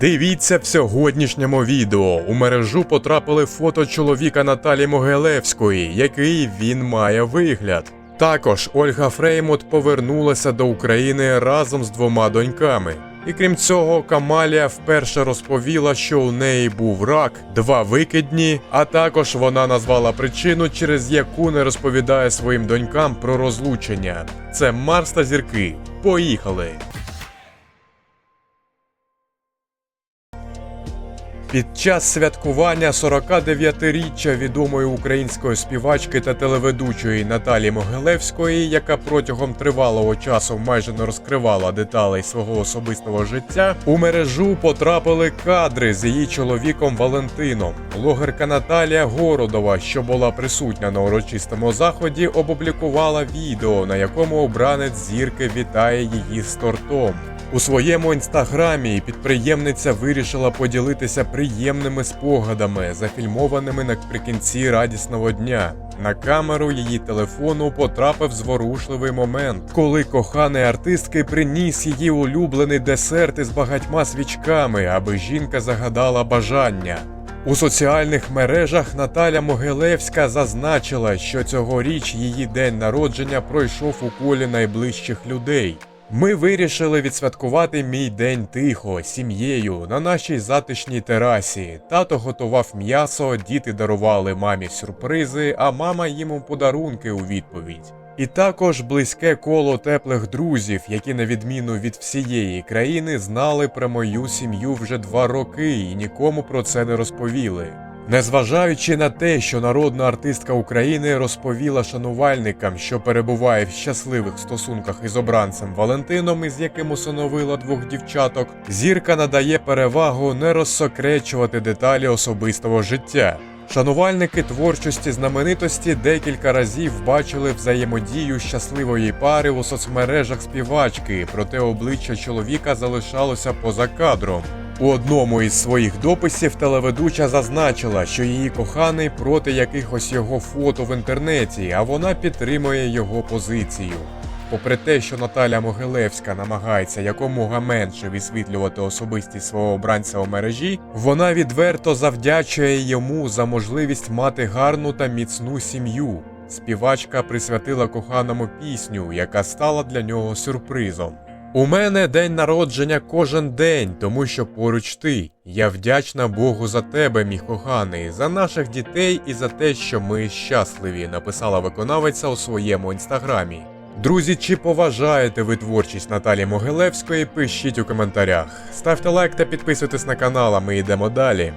Дивіться в сьогоднішньому відео. У мережу потрапили фото чоловіка Наталі Могилевської, який він має вигляд. Також Ольга Фреймут повернулася до України разом з двома доньками. І крім цього, Камалія вперше розповіла, що у неї був рак, два викидні, а також вона назвала причину, через яку не розповідає своїм донькам про розлучення. Це Марс та зірки. Поїхали! Під час святкування 49-річчя відомої української співачки та телеведучої Наталі Могилевської, яка протягом тривалого часу майже не розкривала деталей свого особистого життя, у мережу потрапили кадри з її чоловіком Валентином. Блогерка Наталія Городова, що була присутня на урочистому заході, опублікувала відео, на якому обранець зірки вітає її з тортом. У своєму інстаграмі підприємниця вирішила поділитися приємними спогадами, зафільмованими наприкінці радісного дня. На камеру її телефону потрапив зворушливий момент, коли коханий артистки приніс її улюблений десерт із багатьма свічками, аби жінка загадала бажання. У соціальних мережах Наталя Могилевська зазначила, що цьогоріч її день народження пройшов у колі найближчих людей. Ми вирішили відсвяткувати мій день тихо, сім'єю, на нашій затишній терасі. Тато готував м'ясо, діти дарували мамі сюрпризи, а мама їм у подарунки у відповідь. І також близьке коло теплих друзів, які, на відміну від всієї країни, знали про мою сім'ю вже два роки і нікому про це не розповіли. Незважаючи на те, що народна артистка України розповіла шанувальникам, що перебуває в щасливих стосунках із обранцем Валентином, із яким усиновила двох дівчаток, зірка надає перевагу не розсокречувати деталі особистого життя. Шанувальники творчості знаменитості декілька разів бачили взаємодію щасливої пари у соцмережах співачки, проте обличчя чоловіка залишалося поза кадром. У одному із своїх дописів телеведуча зазначила, що її коханий проти якихось його фото в інтернеті, а вона підтримує його позицію. Попри те, що Наталя Могилевська намагається якомога менше висвітлювати особистість свого обранця у мережі, вона відверто завдячує йому за можливість мати гарну та міцну сім'ю. Співачка присвятила коханому пісню, яка стала для нього сюрпризом. У мене день народження кожен день, тому що поруч ти. Я вдячна Богу за тебе, мій коханий, за наших дітей і за те, що ми щасливі, написала виконавиця у своєму інстаграмі. Друзі, чи поважаєте ви творчість Наталі Могилевської? Пишіть у коментарях. Ставте лайк та підписуйтесь на канал, а ми йдемо далі.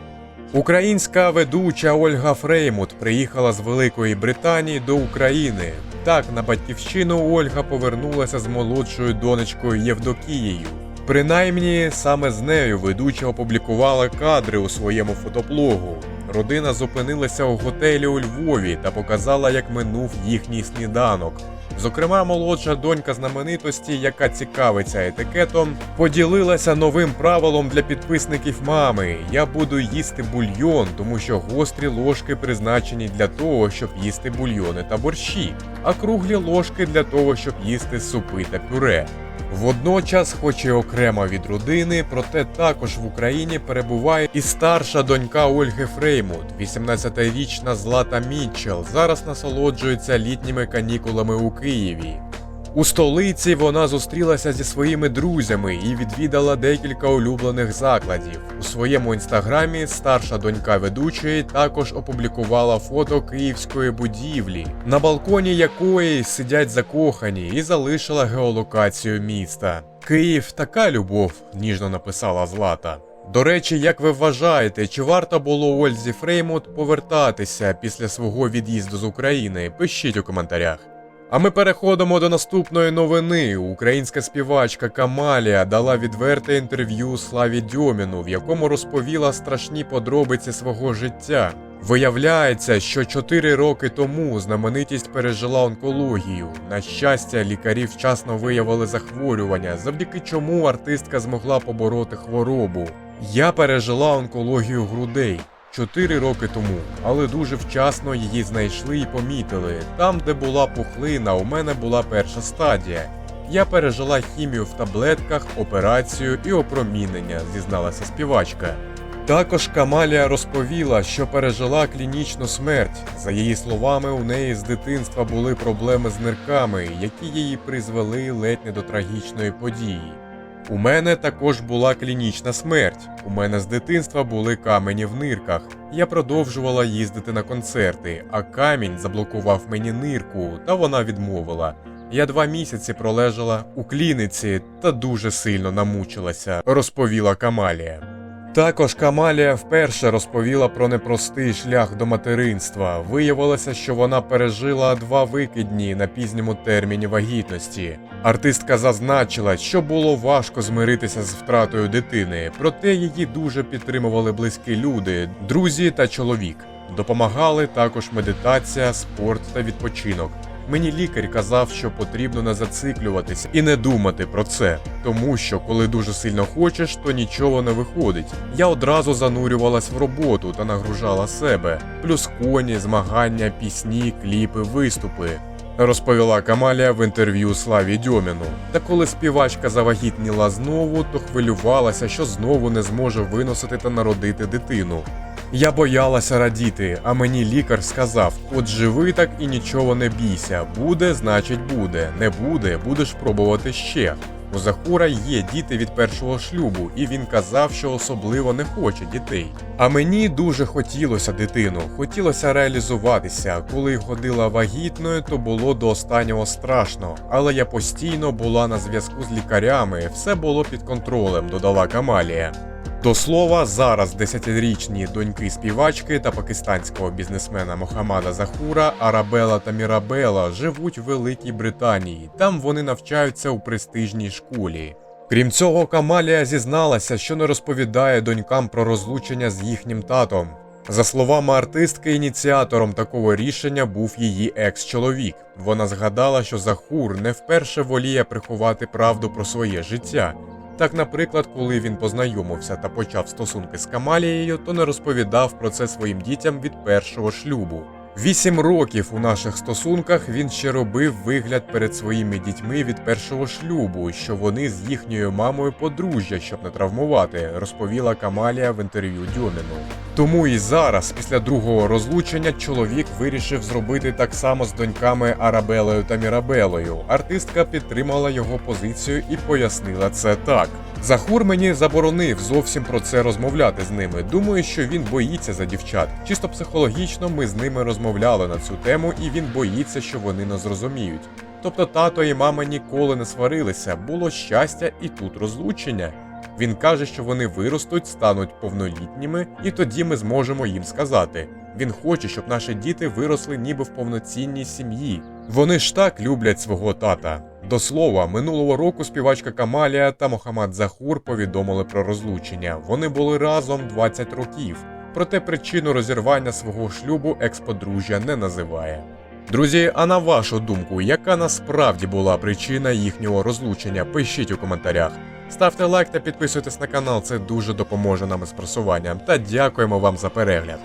Українська ведуча Ольга Фреймут приїхала з Великої Британії до України. Так, на батьківщину Ольга повернулася з молодшою донечкою Євдокією. Принаймні, саме з нею ведуча опублікувала кадри у своєму фотоблогу. Родина зупинилася у готелі у Львові та показала, як минув їхній сніданок. Зокрема, молодша донька знаменитості, яка цікавиться етикетом, поділилася новим правилом для підписників мами: я буду їсти бульйон, тому що гострі ложки призначені для того, щоб їсти бульйони та борщі, а круглі ложки для того, щоб їсти супи та пюре. Водночас, хоч і окремо від родини, проте також в Україні перебуває і старша донька Ольги Фреймут, 18-річна Злата Мітчел, зараз насолоджується літніми канікулами у Києві. У столиці вона зустрілася зі своїми друзями і відвідала декілька улюблених закладів. У своєму інстаграмі старша донька ведучої також опублікувала фото київської будівлі, на балконі якої сидять закохані, і залишила геолокацію міста. Київ така любов, ніжно написала Злата. До речі, як ви вважаєте, чи варто було Ользі Фреймут повертатися після свого від'їзду з України? Пишіть у коментарях. А ми переходимо до наступної новини. Українська співачка Камалія дала відверте інтерв'ю Славі Дьоміну, в якому розповіла страшні подробиці свого життя. Виявляється, що 4 роки тому знаменитість пережила онкологію. На щастя, лікарі вчасно виявили захворювання, завдяки чому артистка змогла побороти хворобу. Я пережила онкологію грудей. Чотири роки тому, але дуже вчасно її знайшли і помітили. Там, де була пухлина, у мене була перша стадія. Я пережила хімію в таблетках, операцію і опромінення, зізналася співачка. Також Камалія розповіла, що пережила клінічну смерть. За її словами, у неї з дитинства були проблеми з нирками, які її призвели ледь не до трагічної події. У мене також була клінічна смерть. У мене з дитинства були камені в нирках. Я продовжувала їздити на концерти, а камінь заблокував мені нирку, та вона відмовила. Я два місяці пролежала у клініці та дуже сильно намучилася, розповіла Камалія. Також Камалія вперше розповіла про непростий шлях до материнства. Виявилося, що вона пережила два викидні на пізньому терміні вагітності. Артистка зазначила, що було важко змиритися з втратою дитини, проте її дуже підтримували близькі люди, друзі та чоловік. Допомагали також медитація, спорт та відпочинок. Мені лікар казав, що потрібно не зациклюватися і не думати про це, тому що коли дуже сильно хочеш, то нічого не виходить. Я одразу занурювалась в роботу та нагружала себе, плюс коні, змагання, пісні, кліпи, виступи. Розповіла Камалія в інтерв'ю Славі Дьоміну. Та коли співачка завагітніла знову, то хвилювалася, що знову не зможе виносити та народити дитину. Я боялася радіти, а мені лікар сказав: от живи так і нічого не бійся. Буде, значить буде. Не буде, будеш пробувати ще. У Захура є діти від першого шлюбу, і він казав, що особливо не хоче дітей. А мені дуже хотілося дитину, хотілося реалізуватися. Коли ходила вагітною, то було до останнього страшно. Але я постійно була на зв'язку з лікарями, все було під контролем, додала Камалія. До слова, зараз 10-річні доньки співачки та пакистанського бізнесмена Мохаммада Захура, Арабела та Мірабела живуть в Великій Британії. Там вони навчаються у престижній школі. Крім цього, Камалія зізналася, що не розповідає донькам про розлучення з їхнім татом. За словами артистки, ініціатором такого рішення був її екс-чоловік. Вона згадала, що Захур не вперше воліє приховати правду про своє життя. Так, наприклад, коли він познайомився та почав стосунки з Камалією, то не розповідав про це своїм дітям від першого шлюбу. Вісім років у наших стосунках він ще робив вигляд перед своїми дітьми від першого шлюбу, що вони з їхньою мамою подружжя, щоб не травмувати, розповіла Камалія в інтерв'ю Дьоміну. Тому і зараз, після другого розлучення, чоловік вирішив зробити так само з доньками Арабелою та Мірабелою. Артистка підтримала його позицію і пояснила це так. Захур мені заборонив зовсім про це розмовляти з ними. Думаю, що він боїться за дівчат. Чисто психологічно ми з ними розмовляли на цю тему, і він боїться, що вони не зрозуміють. Тобто тато і мама ніколи не сварилися, було щастя і тут розлучення. Він каже, що вони виростуть, стануть повнолітніми, і тоді ми зможемо їм сказати. Він хоче, щоб наші діти виросли ніби в повноцінній сім'ї. Вони ж так люблять свого тата. До слова, минулого року співачка Камалія та Мохаммад Захур повідомили про розлучення. Вони були разом 20 років. Проте причину розірвання свого шлюбу експодружжя не називає. Друзі, а на вашу думку, яка насправді була причина їхнього розлучення? Пишіть у коментарях. Ставте лайк та підписуйтесь на канал, це дуже допоможе нам із просуванням. Та дякуємо вам за перегляд.